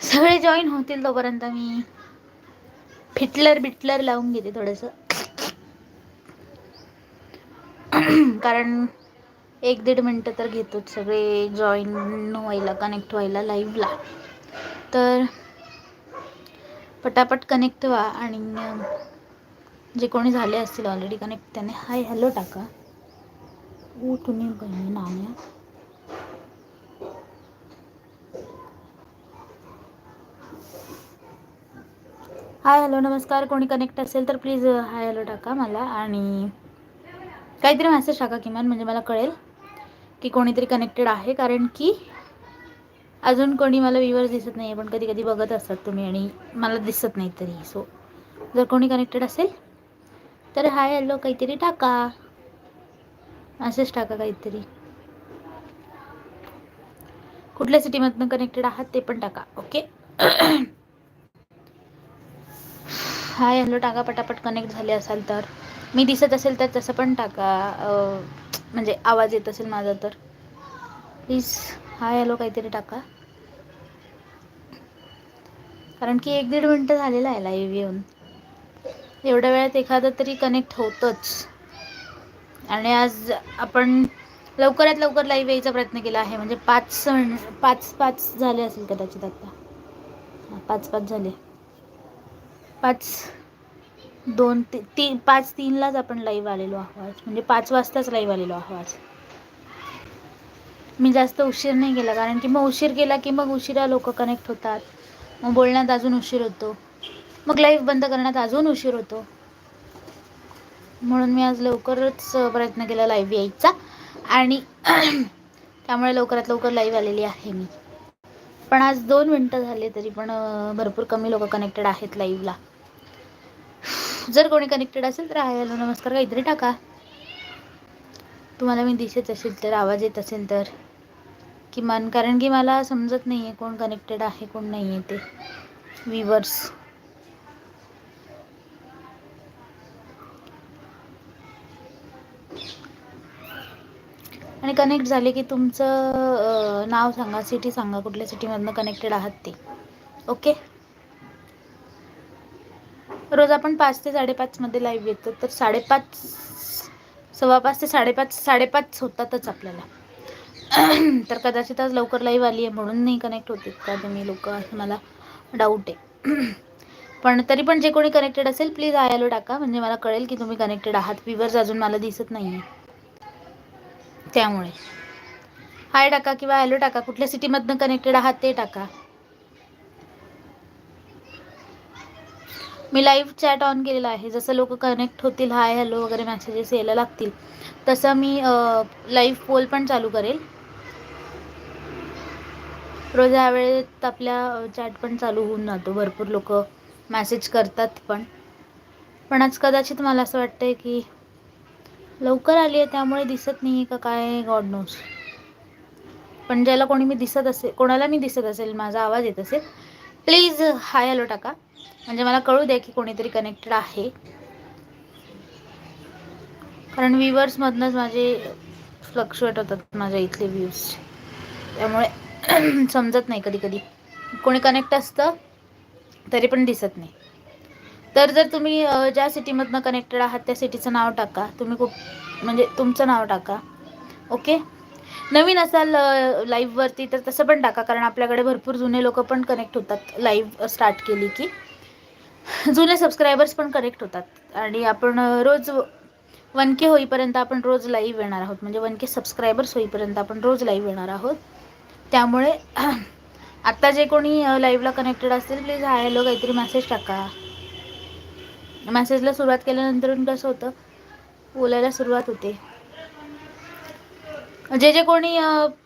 सगळे जॉईन होतील तोपर्यंत मी फिटलर बिटलर लावून घेते थोडंसं. कारण एक दीड मिनटं तर घेतोच सगळे जॉईन व्हायला कनेक्ट व्हायला लाईव्हला तर पटापट कनेक्ट व्हा आणि जे कोणी झाले असतील ऑलरेडी कनेक्ट त्याने हाय हॅलो टाका. ओ तुम्ही बहिणी नाण्या हाय हॅलो नमस्कार. कोणी कनेक्ट असेल तर प्लीज हाय हॅलो टाका मला. आणि काहीतरी मेसेज टाका किमान म्हणजे मला कळेल की कोणीतरी कनेक्टेड आहे. कारण की अजून कोणी मला व्ह्युअर्स दिसत नाही आहे पण कधी कधी बघत असतात तुम्ही आणि मला दिसत नाही तरी. सो जर कोणी कनेक्टेड असेल तर हाय हॅलो काहीतरी टाका. मेसेज टाका काहीतरी. कुठल्या सिटीमधनं कनेक्टेड आहात ते पण टाका ओके हाय हॅलो टाका पटापट कनेक्ट झाले असाल तर. मी दिसत असेल तर तसं पण टाका. म्हणजे आवाज येत असेल माझा तर. प्लीज हाय हॅलो काहीतरी टाका. कारण की एक दीड मिनटं झालेलं आहे लाईव्ह येऊन. एवढ्या वेळात एखादं तरी कनेक्ट होतंच. आणि आज आपण लवकरात लवकर लाईव्ह यायचा प्रयत्न केला आहे. म्हणजे पाच पाच पाच झाले असेल कदाचित आत्ता पाच पाच झाले. पाच दोन ती तीन पाच तीनलाच आपण लाईव्ह आलेलो आहोत. म्हणजे पाच वाजताच लाईव्ह आलेलो आहोत. मी जास्त उशीर नाही केला कारण की मग उशीर केला की मग उशिरा लोक कनेक्ट होतात. मग बोलण्यात अजून उशीर होतो. मग लाईव्ह बंद करण्यात अजून उशीर होतो. म्हणून मी आज लवकरच प्रयत्न केला लाईव्ह यायचा. आणि त्यामुळे लवकरात लवकर लाईव्ह आलेली आहे मी. पण आज दोन मिनटं झाले तरी पण भरपूर कमी लोक कनेक्टेड आहेत लाईव्हला जर कोणी कनेक्टेड असेल तर आहे हॅलो नमस्कार काहीतरी टाका. तुम्हाला मी दिसत असेल तर आवाज येत असेल तर. किमान कारण की मला समजत नाही आहे कोण कनेक्टेड आहे कोण नाही आहे ते. विवर्स आणि कनेक्ट झाले की तुमचं नाव सांगा सिटी सांगा कुठल्या सिटीमधनं कनेक्टेड आहात ते. ओके रोज आपण पाच ते साडेपाचमध्ये लाईव्ह येतो. तर साडेपाच सव्वा पाच ते साडेपाच साडेपाच होतातच आपल्याला. तर कदाचित आज लवकर लाईव्ह आली आहे म्हणून नाही कनेक्ट होते. का तुम्ही लोक? असं मला डाऊट आहे. पण तरी पण जे कोणी कनेक्टेड असेल प्लीज आयालो टाका. म्हणजे मला कळेल की तुम्ही कनेक्टेड आहात. विवर्स अजून मला दिसत नाही आहे त्यामुळे. हाय टाका किंवा हॅलो टाका. कुठल्या सिटीमधनं कनेक्टेड आहात ते टाका. मी लाईव्ह चॅट ऑन केलेला आहे. जसं लोक कनेक्ट होतील हाय हॅलो वगैरे मेसेजेस यायला लागतील तसं मी लाईव्ह पोल पण चालू करेल. रोज ह्या वेळेत आपल्या चॅट पण चालू होऊन जातो. भरपूर लोक मॅसेज करतात पण. पण आज कदाचित मला असं वाटतं की लवकर आली आहे त्यामुळे दिसत नाही आहे का काय गॉड नोज पण ज्याला कोणी मी दिसत असेल कोणाला मी दिसत असेल माझा आवाज येत असेल प्लीज हाय हॅलो टाका. म्हणजे मला कळू द्या की कोणीतरी कनेक्टेड आहे. कारण व्ह्युअर्समधनंच माझे फ्लक्च्युएट होतात माझ्या इथले व्ह्यूज त्यामुळे समजत नाही कधी कधी कोणी कनेक्ट असतं तरी पण दिसत नाही. तर जर तुम्ही ज्या सिटीमधनं कनेक्टेड आहात त्या सिटीचं नाव टाका. तुम्ही खूप म्हणजे तुमचं नाव टाका. ओके नवीन असाल लाईव्हवरती तर तसं पण टाका कारण आपल्याकडे भरपूर जुने लोक पण कनेक्ट होतात लाईव्ह स्टार्ट केली की. जुने सबस्क्रायबर्स पण कनेक्ट होतात. आणि आपण रोज वन के होईपर्यंत आपण रोज लाईव्ह येणार आहोत. म्हणजे वन के सबस्क्रायबर्स होईपर्यंत आपण रोज लाईव्ह येणार आहोत. त्यामुळे आत्ता जे कोणी लाईव्हला कनेक्टेड असतील प्लीज हाय हॅलो काहीतरी मेसेज टाका. मेसेजला सुरुवात केल्यानंतर कसं होतं? बोलायला सुरुवात होते. जे जे कोणी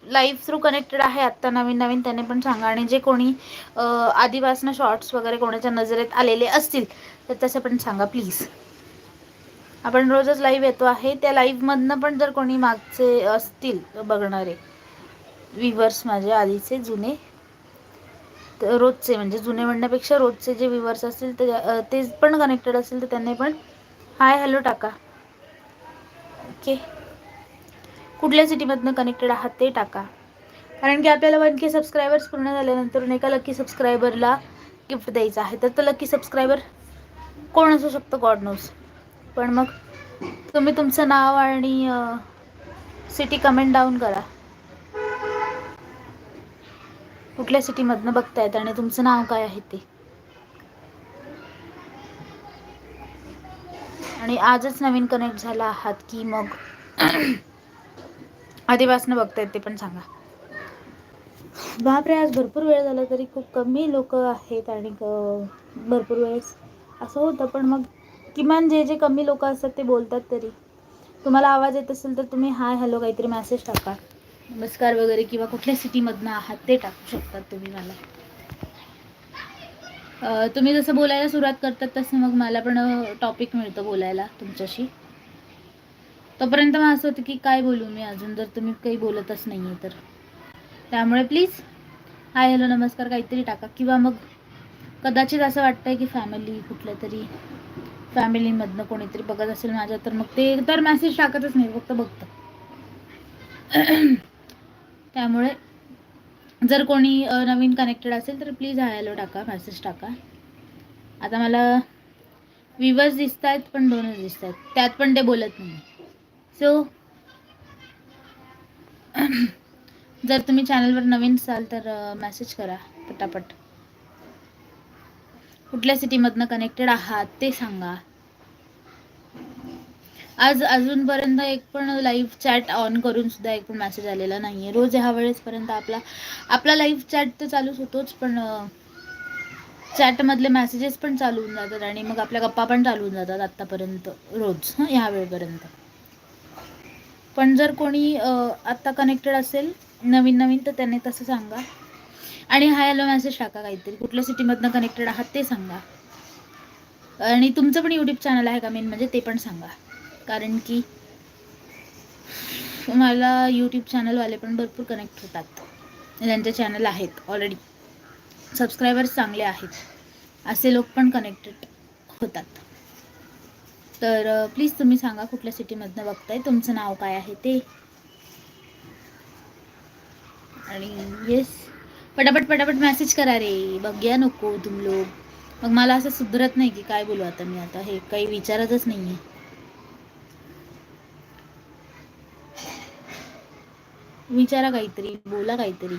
लाईव्ह थ्रू कनेक्टेड आहे आत्ता नवीन नवीन त्याने पण सांगा. आणि जे कोणी आधीपासनं शॉर्ट्स वगैरे कोणाच्या नजरेत आलेले असतील तर तसं पण सांगा प्लीज आपण रोजच लाईव्ह येतो आहे. त्या लाईव्हमधनं पण जर कोणी मागचे असतील बघणारे विवर्स माझे आधीचे जुने रोजचे म्हणजे जुने म्हणण्यापेक्षा रोजचे जे विवर्स असतील ते ते पण कनेक्टेड असतील तर त्यांनी पण हाय हॅलो टाका. ओके कुठल्या सिटीमधनं कनेक्टेड आहात ते टाका. कारण की आपल्याला वन के सबस्क्रायबर्स पूर्ण झाल्यानंतर एका लकी सबस्क्रायबरला गिफ्ट द्यायचं आहे तर तो लकी सबस्क्रायबर कोण असू शकतो? गॉड नोज पण मग तुम्ही तुमचं नाव आणि सिटी कमेंट डाऊन करा. कुठल्या सिटीमधनं बघतायत आणि तुमचं नाव काय आहे ते? आणि आजच नवीन कनेक्ट झाला आहात की मग? आधीपासनं बघतायत ते पण सांगा. बापरे आज भरपूर वेळ झाला तरी खूप कमी लोक आहेत आणि क- भरपूर वेळेस असं होतं पण मग किमान जे जे कमी लोक असतात ते बोलतात तरी. तुम्हाला आवाज येत असेल तर तुम्ही हाय हॅलो काहीतरी मेसेज टाका. नमस्कार वगैरे किंवा कुठल्या सिटीमधनं आहात ते टाकू शकतात तुम्ही मला. तुम्ही जसं बोलायला सुरुवात करतात तसं मग मला पण टॉपिक मिळतं बोलायला तुमच्याशी. तोपर्यंत मग असं होतं की काय बोलू मी अजून? जर तुम्ही काही बोलतच नाही आहे तर. त्यामुळे प्लीज हाय हॅलो नमस्कार काहीतरी टाका. किंवा मग कदाचित असं वाटतंय की फॅमिली कुठल्या तरी फॅमिलीमधनं कोणीतरी बघत असेल माझ्या तर मग ते तर मेसेज टाकतच नाही फक्त बघतं. त्यामुळे जर कोणी नवीन कनेक्टेड असेल तर प्लीज हाय हॅलो टाका मेसेज टाका. आता मला विवर्स दिसत आहेत पण दोनच दिसत आहेत त्यात पण ते बोलत नाही सो जर तुम्ही चॅनलवर नवीन असाल तर मेसेज करा पटापट. कुठल्या सिटीमधनं कनेक्टेड आहात ते सांगा. आज अजूनपर्यंत एक पण लाईव्ह चॅट ऑन करून सुद्धा एक पण मेसेज आलेला नाही आहे रोज ह्या वेळेसपर्यंत आपला आपला लाईव्ह चॅट तर चालूच होतोच पण चॅटमधले मेसेजेस पण चालू होऊन जातात आणि मग आपल्या गप्पा पण चालू होऊन जातात आत्तापर्यंत रोज ह्या वेळेपर्यंत. पण जर कोणी आत्ता कनेक्टेड असेल नवीन नवीन तर त्याने तसं सांगा. आणि हाय हॅलो मेसेज टाका काहीतरी. कुठल्या सिटीमधनं कनेक्टेड आहात ते सांगा. आणि तुमचं पण यूट्यूब चॅनल आहे का मेन म्हणजे ते पण सांगा. कारण की मला यूट्यूब चॅनलवाले पण भरपूर कनेक्ट होतात. ज्यांचे चॅनल आहेत ऑलरेडी सबस्क्रायबर्स चांगले आहेत. असे लोक पण कनेक्टेड होतात. तर प्लीज तुम्ही सांगा कुठल्या सिटीमधनं बघताय? तुमचं नाव काय आहे ते? आणि येस पटापट पटापट मेसेज करा रे. बघ्या नको तुम लोक मग मला असं सुधरत नाही की काय बोलू आता मी आता. हे काही विचारतच नाही आहे विचारा काहीतरी. बोला काहीतरी.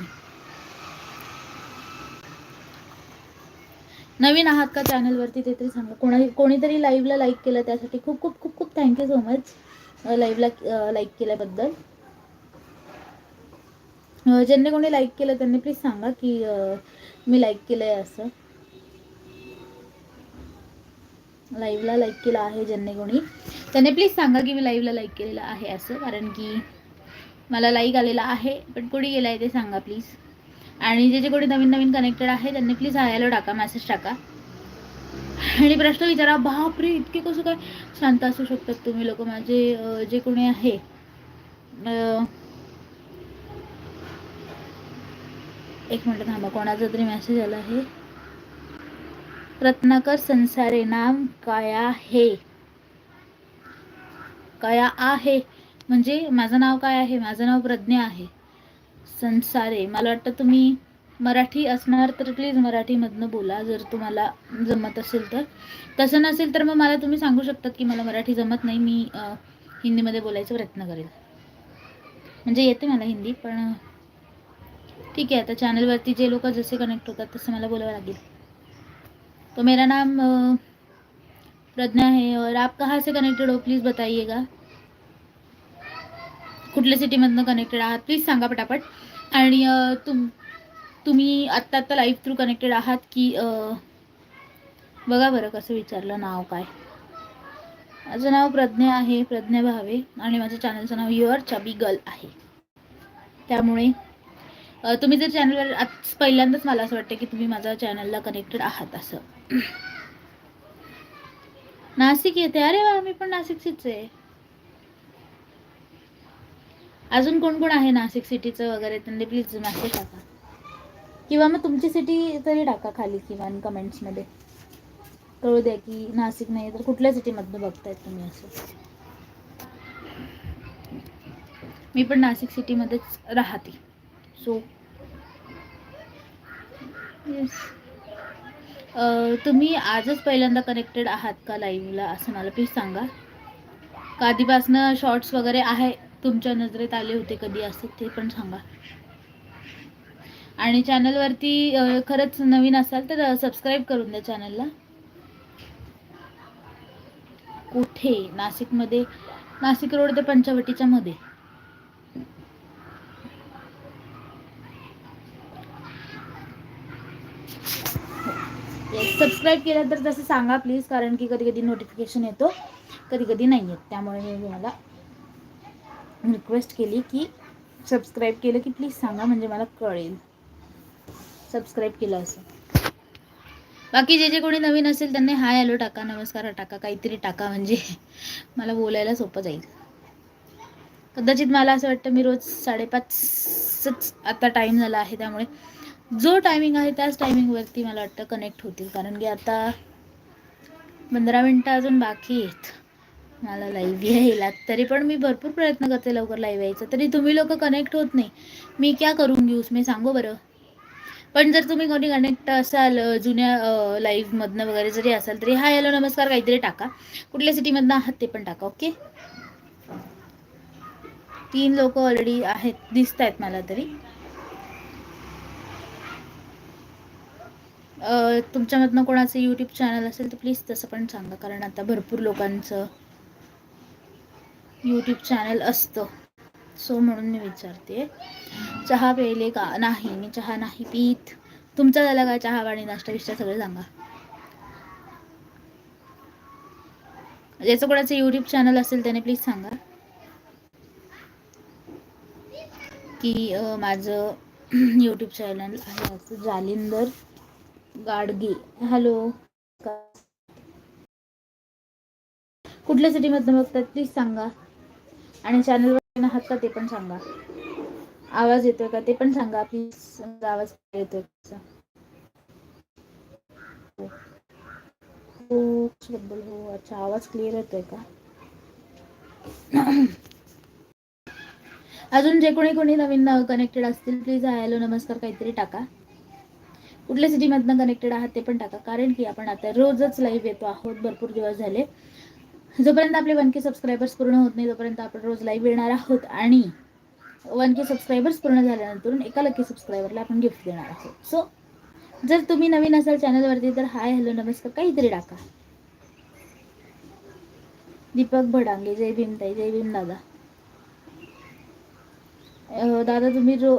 नवीन आहात का चॅनलवरती ते तरी सांगा. कोणा कोणीतरी लाईव्हला लाईक केलं त्यासाठी खूप खूप खूप खूप थँक्यू सो मच लाईव्हला लाईक केल्याबद्दल. ज्यांनी कोणी लाईक केलं त्यांनी प्लीज सांगा की मी लाईक केलं आहे असं लाईव्हला लाईक केलं आहे ज्यांनी कोणी. त्यांनी प्लीज सांगा की मी लाईव्हला लाईक केलेलं आहे असं कारण की मला लाईक आलेला आहे पण कुठे गेला आहे ते सांगा प्लीज आणि जे जे कोणी नवीन नवीन कनेक्टेड आहे त्यांनी प्लीज हायला टाका मेसेज टाका. आणि प्रश्न विचारा बापरे इतके कसं काय शांत असू शकतात तुम्ही लोक? माझे जे कोणी आहे एक मिनिट थांबा कोणाचा तरी मेसेज आला आहे? रत्नाकर संसारे नाम काया हे. काया आहे. म्हणजे माझं नाव काय आहे? माझं नाव प्रज्ञा आहे. संसारे. मला वाटतं तुम्ही मराठी असणार तर प्लीज मराठीमधनं बोला जर तुम्हाला जमत असेल तर. तसं नसेल तर मग मला तुम्ही सांगू शकतात की मला मराठी जमत नाही मी हिंदीमध्ये बोलायचा प्रयत्न करेल. म्हणजे येते मला हिंदी पण ठीक आहे आता चॅनलवरती जे लोक जसे कनेक्ट होतात तसं मला बोलावं लागेल. तो मेरा नाम प्रज्ञा है और आप कहाँ से कनेक्टेड हो? प्लीज़ बताइएगा. कुठल्या सिटीमधनं कनेक्टेड आहात? प्लीज सांगा पटापट. आणि तुम तुम्ही आत्ता आत्ता लाईव्ह थ्रू कनेक्टेड आहात की बघा बरं कसं विचारलं नाव काय. माझं नाव प्रज्ञा आहे प्रज्ञा भावे आणि माझ्या चॅनलचं नाव युअर चबी गर्ल आहे. त्यामुळे तुम्ही जर चॅनलवर आज पहिल्यांदाच मला असं वाटतं की तुम्ही माझ्या चॅनलला कनेक्टेड आहात असं. नाशिक येते. अरे वा मी पण नाशिकचीच आहे. अजून कोण कोण आहे नाशिक सिटीचं वगैरे? त्यांनी प्लीज मॅसेज टाका. किंवा मग तुमची सिटी तरी टाका खाली किंवा कमेंट्समध्ये कळू द्या की नाशिक नाही तर कुठल्या सिटीमधनं बघतायत तुम्ही असं? मी पण नाशिक सिटीमध्येच राहते. सो येस तुम्ही आजच पहिल्यांदा कनेक्टेड आहात का लाईव्हला असं मला प्लीज सांगा. का आधीपासनं शॉर्ट्स वगैरे आहे तुमच्या नजरेत आले होते कधी असं ते पण सांगा. आणि चॅनलवरती खरंच नवीन असाल तर सबस्क्राईब करून द्या चॅनलला कुठे? नाशिकमध्ये? नाशिक रोड ते पंचवटीच्या मध्ये. सबस्क्राईब केलं तर तसं सांगा प्लीज कारण की कधी कधी नोटिफिकेशन येतो. कधी कधी नाही येत त्यामुळे मी तुम्हाला रिक्वेस्ट केली की सबस्क्राईब केलं की प्लीज सांगा म्हणजे मला कळेल. सबस्क्राईब केलं असं. बाकी जे जे कोणी नवीन असेल त्यांनी हाय हॅलो टाका नमस्कार टाका काहीतरी टाका म्हणजे मला बोलायला सोपं जाईल. कदाचित मला असं वाटतं मी रोज साडेपाचच आता टाईम झाला आहे त्यामुळे जो टायमिंग आहे त्याच टायमिंगवरती मला वाटतं कनेक्ट होतील. कारण की आता पंधरा मिनटं अजून बाकी आहेत. मला लाईव्ह यायला तरी पण मी भरपूर प्रयत्न करते लवकर लाईव्ह यायचा. तरी तुम्ही लोक कनेक्ट होत नाही. मी क्या करून घेऊस मी सांगू बरं. पण जर तुम्ही कोणी कनेक्ट असाल जुन्या लाईव्हमधनं वगैरे जरी असाल तरी हा हॅलो नमस्कार काहीतरी टाका. कुठल्या सिटीमधनं आहात ते पण टाका ओके तीन लोक ऑलरेडी आहेत दिसत आहेत मला तरी. तुमच्यामधनं कोणाचं यूट्यूब चॅनल असेल तर प्लीज तसं पण सांगा कारण आता भरपूर लोकांचं यूट्यूब चॅनल असतं. सो म्हणून मी विचारते. चहा प्यायले का? नाही मी चहा नाही पीत. तुमचा झाला का चहा पाणी नाश्ता विष्टा सगळं सांगा. ज्याचं कोणाचं यूट्यूब चॅनल असेल त्याने प्लीज सांगा. की माझं यूट्यूब चॅनल आहे असं जालिंदर गाडगे. हॅलो कुठल्या सिटीमधनं बघतात? प्लीज सांगा. आणि चॅनलवर आहात का ते पण सांगा. आवाज येतोय का ते पण सांगा प्लीज आवाज येतोय हो, बद्दल हो अच्छा आवाज क्लिअर येतोय का? अजून जे कोणी कोणी नवीन कनेक्टेड असतील प्लीज हॅलो नमस्कार काहीतरी टाका. कुठल्या सिटीमधनं कनेक्टेड आहात ते पण टाका. कारण की आपण आता रोजच लाईव्ह येतो आहोत भरपूर दिवस झाले. जोपर्यंत आपले वन के सबस्क्रायबर्स पूर्ण होत नाही तोपर्यंत आपण रोज लाईव्ह येणार आहोत आणि वन के सबस्क्रायबर्स पूर्ण झाल्यानंतर एका लकी सबस्क्रायबरला आपण गिफ्ट देणार आहोत. सो जर तुम्ही नवीन असाल चॅनलवरती तर हाय हॅलो नमस्कार काहीतरी टाका. दीपक भडांगे जय भीमताई जय भीम दादा. दादा तुम्ही रो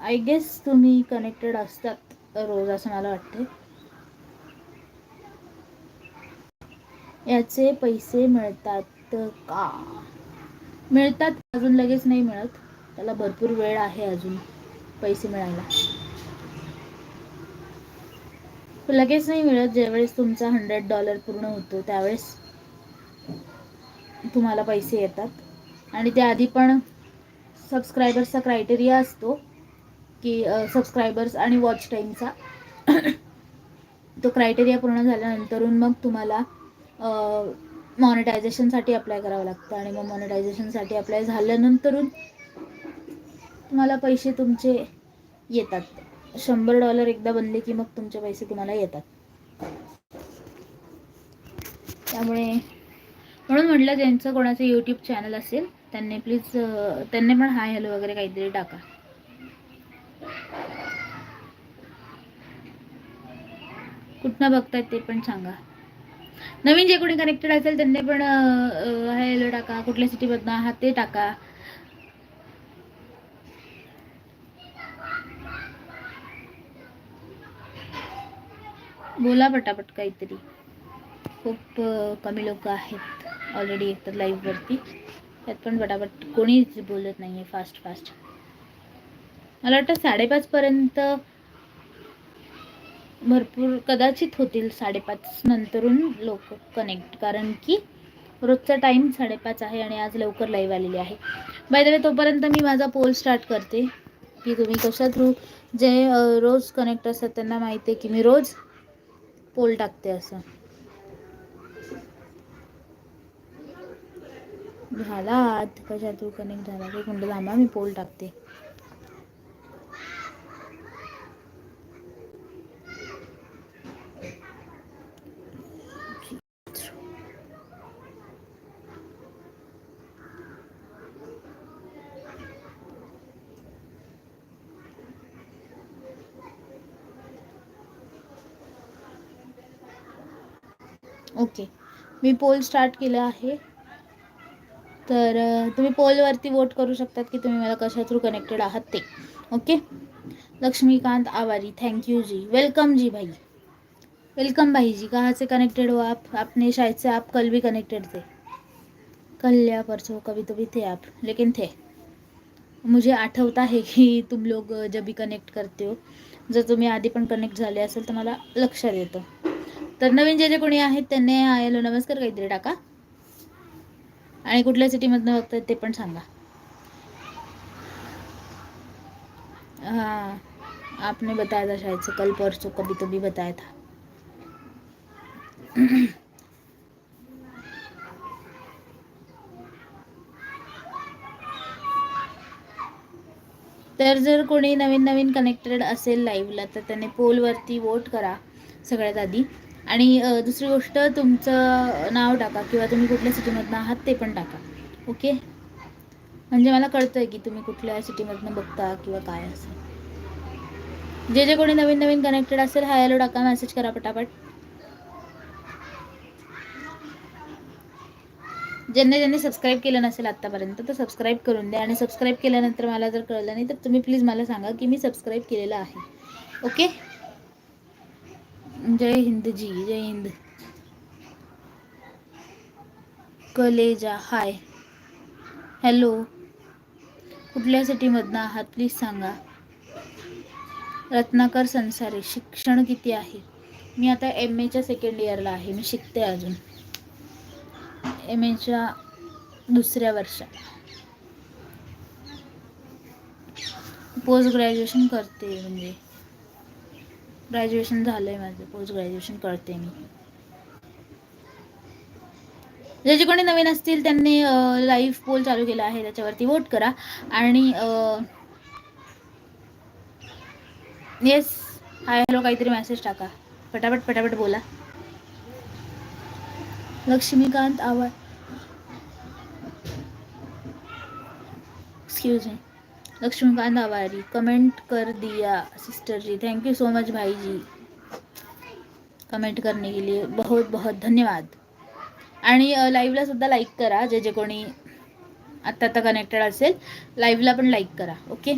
आय गेस तुम्ही कनेक्टेड असतात रोज असं मला वाटते याचे पैसे मिळतात का? मिळतात अजून लगेच नाही मिळत. त्याला भरपूर वेळ आहे अजून पैसे मिळायला. लगेच नाही मिळत ज्यावेळेस तुमचा हंड्रेड डॉलर पूर्ण होतो त्यावेळेस तुम्हाला पैसे येतात. आणि त्याआधी पण सबस्क्रायबर्सचा क्रायटेरिया असतो की सबस्क्रायबर्स आणि वॉच टाईमचा तो क्रायटेरिया पूर्ण झाल्यानंतरून मग तुम्हाला मॉनिटायझेशनसाठी अप्लाय करावं लागतं आणि मग मॉनिटायझेशनसाठी अप्लाय झाल्यानंतरून तुम्हाला पैसे तुमचे येतात. शंभर डॉलर एकदा बनले की मग तुमचे पैसे तुम्हाला येतात. त्यामुळे म्हणून म्हटलं ज्यांचं कोणाचं यूट्यूब चॅनल असेल त्यांनी प्लीज त्यांनी पण हाय हॅलो वगैरे काहीतरी टाका. कुठनं बघतायत ते पण सांगा. नवीन जे कोणी कनेक्टेड असेल त्यांनी पण हॅलो टाका कुठल्या सिटीमधनं आहात ते टाका. बोला पटापट काहीतरी. खूप कमी लोक आहेत ऑलरेडी एकतर लाईव्हवरती त्यात पण पटापट कोणीच बोलत नाही आहे फास्ट फास्ट मला वाटतं साडेपाचपर्यंत भरपूर कदाचित होतील साडेपाच नंतरून लोक कनेक्ट कारण की रोजचा टाईम साडेपाच आहे आणि आज लवकर लाईव्ह आलेली आहे. बाय द वे तोपर्यंत मी माझा पोल स्टार्ट करते. की तुम्ही कशा थ्रू जे रोज कनेक्ट असतात त्यांना माहिती आहे की मी रोज पोल टाकते असं. झाला कशा थ्रू कनेक्ट झाला की मिनटं थांबा मी पोल टाकते ओके मी पोल स्टार्ट केला आहे. तर तुम्ही पोलवरती वोट करू शकतात की तुम्ही मला कशा थ्रू कनेक्टेड आहात ते. Okay Laxmikant Awari thank you ji. Welcome ji भाई. वेलकम भाई जी कहाँ से कनेक्टेड हो आप? आपने शायद से आप कल भी कनेक्टेड थे. कल या परसों कभी तो भी थे आप लेकिन थे. मुझे आठवता है की तुम लोग जब भी कनेक्ट करते हो जर तुम्ही आधी पण कनेक्ट झाले असेल तर मला लक्षात येतं. तर नवीन जे जे कोणी आहेत त्यांनी हॅलो नमस्कार काहीतरी टाका. आणि कुठल्या सिटीमधनं बघतायत ते पण सांगा. हाँ आपने बताया था शायद से कल परसों कभी तो भी बताया था. तर जर कोणी नवीन नवीन कनेक्टेड असेल लाईव्हला तर त्याने पोलवरती वोट करा सगळ्यात आधी. आणि दुसरी गोष्ट तुमचं नाव टाका किंवा तुम्ही कुठल्या सिटीमधनं आहात ते पण टाका. ओके? म्हणजे मला कळतं आहे की तुम्ही कुठल्या सिटीमधनं बघता किंवा काय असं. जे जे कोणी नवीन नवीन कनेक्टेड असेल हाय हॅलो टाका मेसेज करा पटापट. ज्यांनी ज्यांनी सबस्क्राईब केलं नसेल आत्तापर्यंत तर सबस्क्राईब करून द्या. आणि सबस्क्राईब केल्यानंतर मला जर कळलं नाही तर तुम्ही प्लीज मला सांगा की मी सबस्क्राईब केलेलं आहे. ओके? जय हिंद जी जय हिंद. कलेजा हाय. हॅलो. कुठल्या सिटीमधनं आहात प्लीज सांगा. रत्नाकर संसारे शिक्षण किती आहे? मी आता एम एच्या सेकंड इयरला आहे मी शिकते अजून. एम एच्या दुसऱ्या वर्षात. पोस्ट ग्रॅज्युएशन करते म्हणजे. ग्रॅज्युएशन झालं आहे माझं. पोस्ट ग्रॅज्युएशन करते मी. जे जे कोणी नवीन असतील त्यांनी लाईव्ह पोल चालू केला आहे त्याच्यावरती वोट करा. आणि येस हाय हॅलो काहीतरी मेसेज टाका. पटापट पटापट बोला. लक्ष्मीकांत आवाज excuse me Laxmikant Awari comment कर दिया sister ji. Thank you so much भाई जी. कमेंट करने के लिए बहुत बहुत धन्यवाद. आणि लाईव्हला सुद्धा लाईक करा जे जे कोणी आत्ता आता कनेक्टेड असेल लाईव्हला पण लाईक करा ओके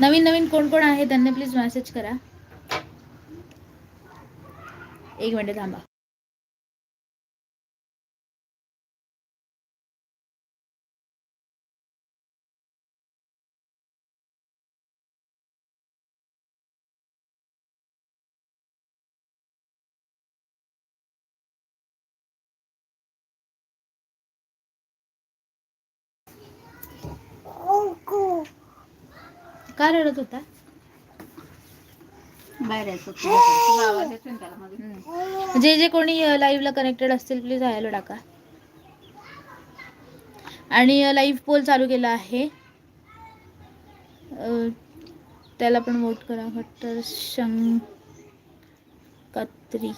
नवीन नवीन कोण कोण आहे त्यांनी प्लीज मेसेज करा. एक मिनिट थांबा. का रडत होता? बाहेर यायचं तुझा आवाज येतोय ना त्याला मध्ये हम्म. जे जे कोणी लाईव्हला कनेक्टेड असतील प्लीज हायला टाका. आणि लाईव्ह पोल चालू केला आहे. अ, त्याला पण वोट करा. खट्टर शंकत्री.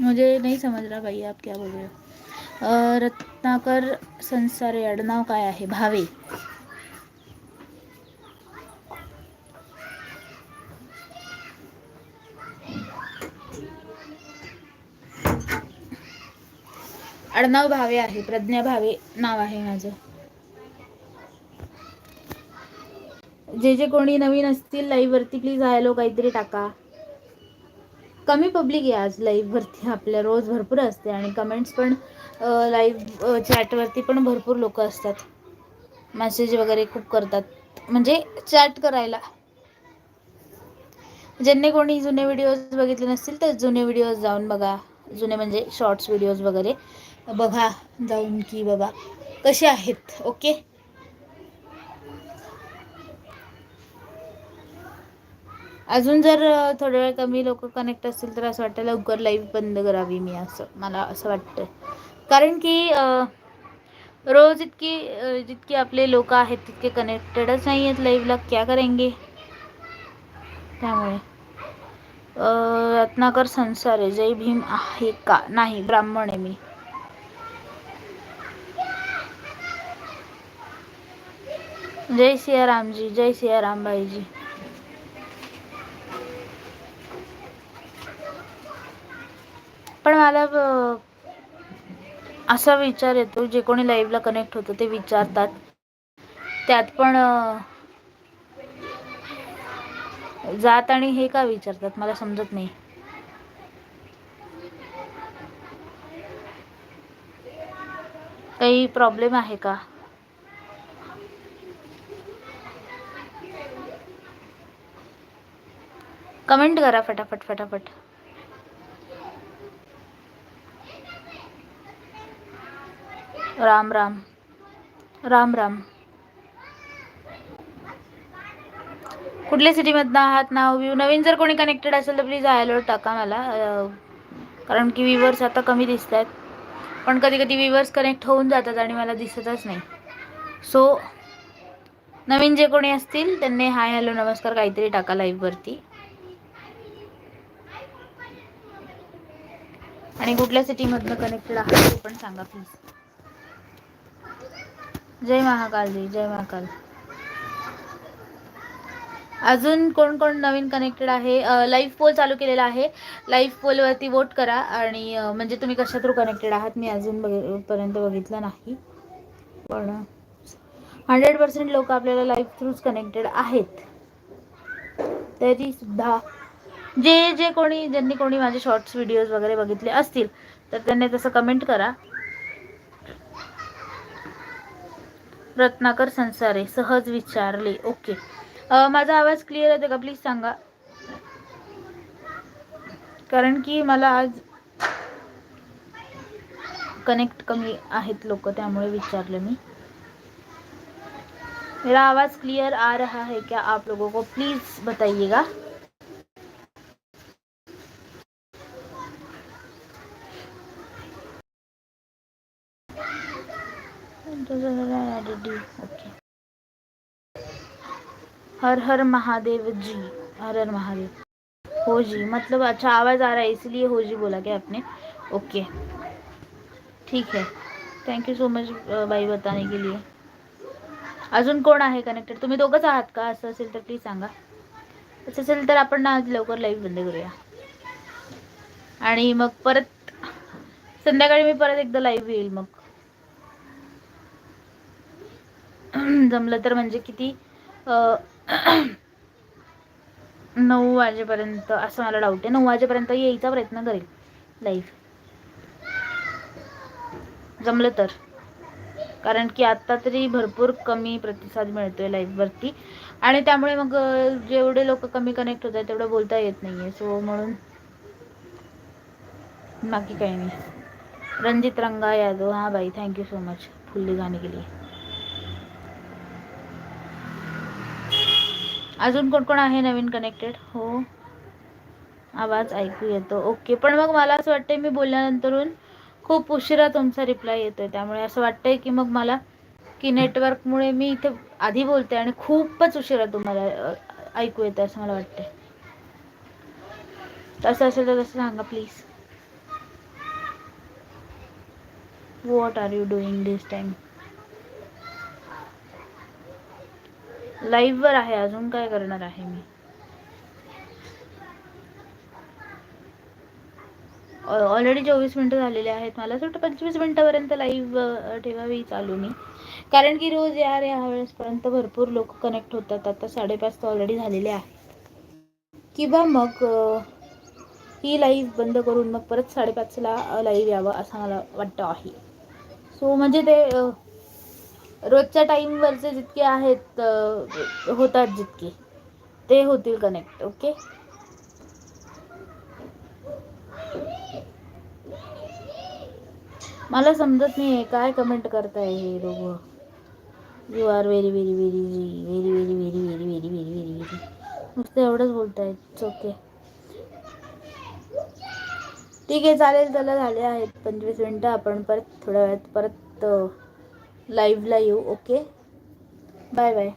मुझे नहीं समझ रहा भाई आप क्या बोल रहे हो? अ, रत्नाकर संसारे आडनाव काय आहे? भावे. आडनाव भावे आहे प्रज्ञा भावे नाव आहे माझं. जे जे कोणी नवीन असतील लाईव्ह वरती प्लीज हॅलो काहीतरी टाका. कमी पब्लिक आहे आज लाईव्ह वरती आपल्या रोज भरपूर असते आणि कमेंट्स पण लाईव्ह चॅटवरती पण भरपूर लोक असतात. मेसेज वगैरे खूप करतात. म्हणजे चॅट करायला. ज्यांनी कोणी जुने व्हिडिओज बघितले नसतील तर जुने व्हिडिओज जाऊन बघा. जुने म्हणजे शॉर्ट्स व्हिडिओज वगैरे. बघा जाऊन की बाबा. कसे आहेत? ओके? अजून जर अ, थोड्या वेळ कमी लोक कनेक्ट असतील तर असं वाटतं लवकर लाईव्ह बंद करावी मी असं मला असं वाटतं. कारण की रोज इतकी जितके आपले लोक आहेत तितके कनेक्टेडच नाही आहेत लाईव्हला क्या करेंगे? त्यामुळे. रत्नाकर संसार आहे जय भीम. आहे का? नाही ब्राह्मण आहे मी. जय सियाराम जी जय सियाराम भाई जी पण मला असा विचार येतो जे कोणी लाईव्हला कनेक्ट होतं ते विचारतात. त्यात पण जात आणि हे का विचारतात मला समजत नाही. काही प्रॉब्लेम आहे का? कमेंट करा फटाफट फटाफट. राम राम. राम राम. कुठल्या सिटीमधनं आहात नाव व्ह्यू नवीन जर कोणी कनेक्टेड असेल तर प्लीज आयलो टाका मला. कारण की व्ह्यूवर्स आता कमी दिसत आहेत पण कधी कधी व्ह्यूवर्स कनेक्ट होऊन जातात आणि मला दिसतच नाही. सो नवीन जे कोणी असतील त्यांनी हाय हॅलो नमस्कार काहीतरी टाका लाईव्हवरती आणि कुठल्या सिटीमधनं कनेक्टेड आहात ते पण सांगा प्लीज जय महाकाल जी जय महाकाल. अजून कोण कोण नवीन कनेक्टेड आहे? लाईव्ह पोल चालू केलेला आहे. लाईव्ह पोलवरती वोट करा आणि म्हणजे तुम्ही कशा थ्रू कनेक्टेड आहात मी अजून बघ पर्यंत बघितलं नाही. पण हंड्रेड पर्सेंट लोक आपल्याला लाईव्ह थ्रूच कनेक्टेड आहेत. तरी सुद्धा जे जे कोणी ज्यांनी कोणी माझे शॉर्ट्स व्हिडिओज वगैरे बघितले असतील तर त्यांनी तसं कमेंट करा. रत्नाकर संसारे सहज विचारले. ओके माझा आवाज क्लिअर येतो का? प्लीज सांगा. कारण की मला आज कनेक्ट कमी आहेत लोक त्यामुळे विचारले मी. मेरा आवाज क्लियर आ रहा है क्या आप लोगों को? प्लीज बताइएगा ओके हर हर महादेव जी हर हर महादेव। हो जी मतलब अच्छा आवाज़ आ रहा है इसलिए हो जी बोला क्या आपने? ओके। ठीक है। थँक यू सो मच बाई बताने के लिए। अजून कोण आहे कनेक्टेड तुम्ही दोघंच आहात का? असं असेल तर प्लीज सांगा. असं असेल तर आपण ना आज लवकर लाईव्ह बंद करूया. आणि मग परत संध्याकाळी मी परत एकदा लाईव्ह येईल मग. जमलं तर म्हणजे किती नऊ वाजेपर्यंत असं मला डाऊट आहे. नऊ वाजेपर्यंत यायचा प्रयत्न करेल लाईव्ह जमलं तर. कारण की आत्ता तरी भरपूर कमी प्रतिसाद मिळतोय लाईव्हवरती आणि त्यामुळे मग जेवढे लोक कमी कनेक्ट होत आहेत तेवढं बोलता येत नाही आहे सो म्हणून बाकी काही नाही. रणजित रंगा यादव. हां बाई थँक्यू सो मच फुल्ली गाने केली अजून कोण कोण आहे नवीन कनेक्टेड हो. आवाज ऐकू येतो. ओके पण मग मला असं वाटतंय मी बोलल्यानंतरून खूप उशिरा तुमचा रिप्लाय येतोय. त्यामुळे असं वाटतंय की मग मला की नेटवर्कमुळे मी इथे आधी बोलते आणि खूपच उशिरा तुम्हाला ऐकू येतं असं मला वाटतंय. तसं असेल तर तसं सांगा please what are you doing this time लाईव्हवर आहे अजून काय करणार आहे मी? ऑलरेडी चोवीस मिनटं झालेले आहेत. मला असं वाटतं पंचवीस मिनटापर्यंत लाईव्ह ठेवावी चालू मी. कारण की रोज यार या वेळेसपर्यंत भरपूर लोक कनेक्ट होतात. आता साडेपाच तर ऑलरेडी झालेले आहेत. किंवा मग ही लाईव्ह बंद करून मग परत साडेपाचला लाईव्ह यावं असं मला वाटतं आहे. सो म्हणजे ते रोजच्या टाईमवरचे जितके आहेत होतात जितके ते होतील कनेक्ट ओके मला समजत नाही आहे काय कमेंट करताय हे दोघं you are very very very very very very very very very very very नुसतं एवढंच बोलताय ओके ठीक आहे चालेल चला झाले आहेत पंचवीस मिनटं आपण परत थोड्या वेळात परत लाईव्हला येऊ ओके? Bye bye.